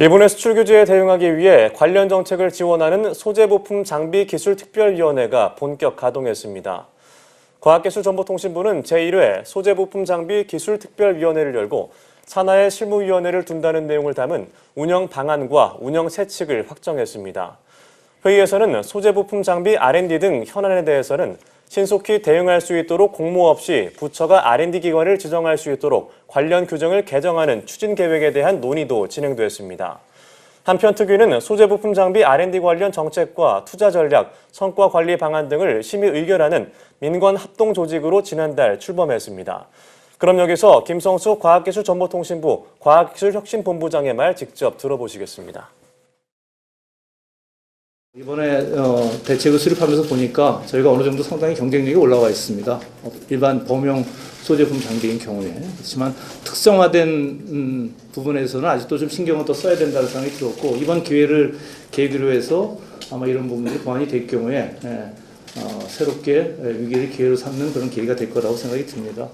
일본의 수출 규제에 대응하기 위해 관련 정책을 지원하는 소재부품 장비 기술 특별위원회가 본격 가동했습니다. 과학기술정보통신부는 제1회 소재부품 장비 기술 특별위원회를 열고 산하의 실무위원회를 둔다는 내용을 담은 운영 방안과 운영 세칙을 확정했습니다. 회의에서는 소재부품 장비 R&D 등 현안에 대해서는 신속히 대응할 수 있도록 공모 없이 부처가 R&D 기관을 지정할 수 있도록 관련 규정을 개정하는 추진 계획에 대한 논의도 진행됐습니다. 한편 특위는 소재 부품 장비 R&D 관련 정책과 투자 전략, 성과 관리 방안 등을 심의 의결하는 민관 합동 조직으로 지난달 출범했습니다. 그럼 여기서 김성수 과학기술정보통신부 과학기술혁신본부장의 말 직접 들어보시겠습니다. 이번에 어, 대책을 수립하면서 보니까 저희가 어느 정도 상당히 경쟁력이 올라와 있습니다. 어, 일반 범용 소제품 장비인 경우에 그렇지만 특성화된 음, 부분에서는 아직도 좀 신경을 더 써야 된다는 생각이 들었고 이번 기회를 계기로 해서 아마 이런 부분들이 보완이 될 경우에 예, 어, 새롭게 위기를 기회로 삼는 그런 계기가 될 거라고 생각이 듭니다.